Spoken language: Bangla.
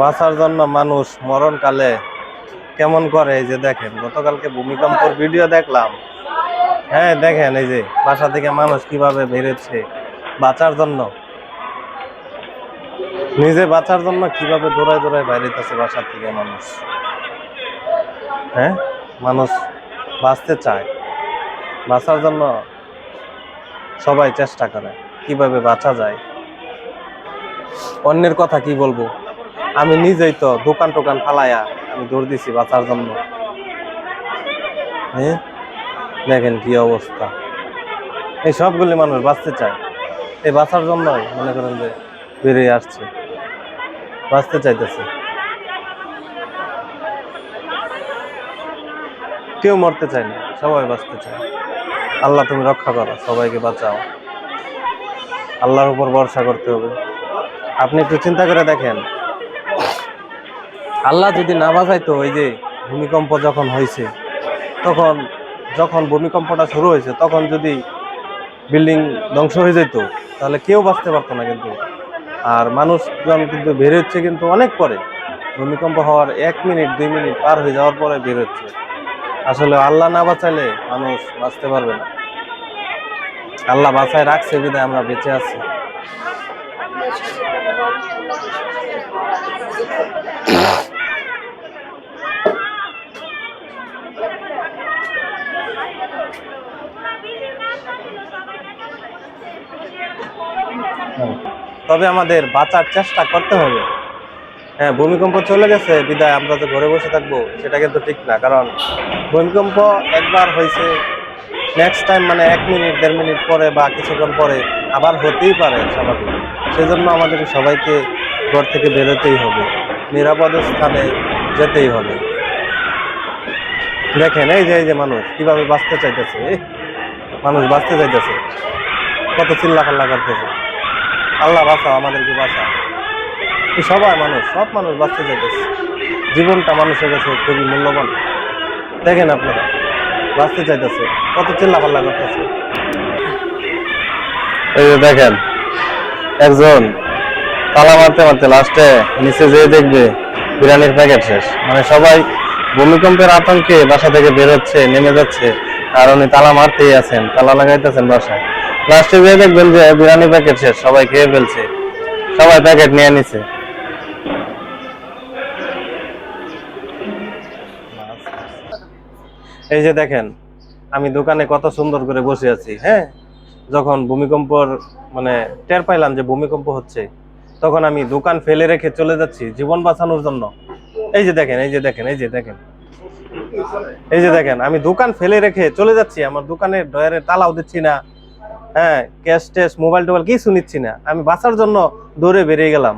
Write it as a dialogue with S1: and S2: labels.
S1: বাঁচার জন্য মানুষ মরণকালে কেমন করে? এই যে দেখেন, গতকালকে ভূমিকম্পর ভিডিও দেখলাম। হ্যাঁ দেখেন, এই যে বাসা থেকে মানুষ কীভাবে বেরোচ্ছে, বাঁচার জন্য। নিজে বাঁচার জন্য কীভাবে দৌড়ায় দৌড়ায় বাইরেতেছে বাসার থেকে মানুষ। হ্যাঁ মানুষ বাঁচতে চায়। বাঁচার জন্য সবাই চেষ্টা করে কীভাবে বাঁচা যায়। অন্যের কথা কি বলব? আমি নিজেই তো দোকান টোকান ফালায়া আমি দৌড় দিছি বাঁচার জন্য। হ্যাঁ? দেখেন কি অবস্থা। এই সবগুলি মানুষ বাঁচতে চায়। এই বাঁচার জন্যই মনে করেন যে বেরিয়ে আসছে। বাঁচতে চাইতেছে। কেউ মরতে চায় না, সবাই বাঁচতে চায়। আল্লাহ তুমি রক্ষা করো, সবাইকে বাঁচাও। আল্লাহর উপর ভরসা করতে হবে। আপনি একটু চিন্তা করে দেখেন। আল্লাহ যদি না বাঁচাইতো ওই যে ভূমিকম্প যখন হয়েছে, তখন যখন ভূমিকম্পটা শুরু হয়েছে, তখন যদি বিল্ডিং ধ্বংস হয়ে যেত, তাহলে কেউ বাঁচতে পারতো না কিন্তু। আর মানুষজন কিন্তু বের হচ্ছে কিন্তু অনেক পরে। ভূমিকম্প হওয়ার এক মিনিট, দুই মিনিট পার হয়ে যাওয়ার পরে বের হচ্ছে। আসলে আল্লাহ না বাঁচাইলে মানুষ বাঁচতে পারবে না। আল্লাহ বাঁচায় রাখছে বিধায় আমরা বেঁচে আছি। তবে আমাদের বাঁচার চেষ্টা করতে হবে। হ্যাঁ ভূমিকম্প চলে গেছে, বিদায়, আমরা যে ঘরে বসে থাকব, সেটা কিন্তু ঠিক না, কারণ ভূমিকম্প একবার হয়েছে নেক্সট টাইম মানে এক মিনিট, দেড় মিনিট পরে বা কিছুক্ষণ পরে আবার হতেই পারে স্বাভাবিক। সেজন্য আমাদের সবাইকে ঘর থেকে বেরোতেই হবে, নিরাপদ স্থানে যেতেই হবে। দেখেন, এই যে এই যে মানুষ, কীভাবে বাঁচতে চাইতেছে মানুষ বাঁচতে চাইতেছে। কত চিল্লা পাল্লা করতেছে। আল্লাহ বাঁচাও, আমাদেরকে এই সবাই মানুষ, সব মানুষ বাঁচতে চাইতেছে। জীবনটা মানুষের কাছে খুবই মূল্যবান। দেখেন আপনারা, বাঁচতে চাইতেছে, কত চিল্লা পাল্লা করতেছে। এই যে দেখেন, একজন তালা মারতে মারতে লাস্টে নিচে যেয়ে দেখবে, বিরিয়ানির প্যাকেট শেষ। মানে সবাই ভূমিকম্পের আতঙ্কে বাসা থেকে বেরোচ্ছে নেমে যাচ্ছে। আর উনি তালা মারতেই আছেন, তালা লাগাইতেছেন বাসায়। লাস্টে যেয়ে দেখবেন যে বিরিয়ানি প্যাকেট শেষ, সবাই খেয়ে ফেলছে। সবাই প্যাকেট নিয়ে নিছে। এই যে দেখেন, আমি দোকানে কত সুন্দর করে বসে আছি হ্যাঁ? যখন ভূমিকম্পর মানে টের পাইলাম যে ভূমিকম্প হচ্ছে, তখন আমি দোকান ফেলে রেখে চলে যাচ্ছি, জীবন বাঁচানোর জন্য। এই যে দেখেন, এই যে দেখেন, এই যে দেখেন। এই যে দেখেন, আমি দোকান ফেলে রেখে চলে যাচ্ছি, আমার দোকানের ডয়ারে তালাও দিচ্ছি না। হ্যাঁ ক্যাশ ট্যাশ মোবাইল টোবাইল কিছু নিচ্ছি না। আমি বাঁচার জন্য দৌড়ে বেরিয়ে গেলাম।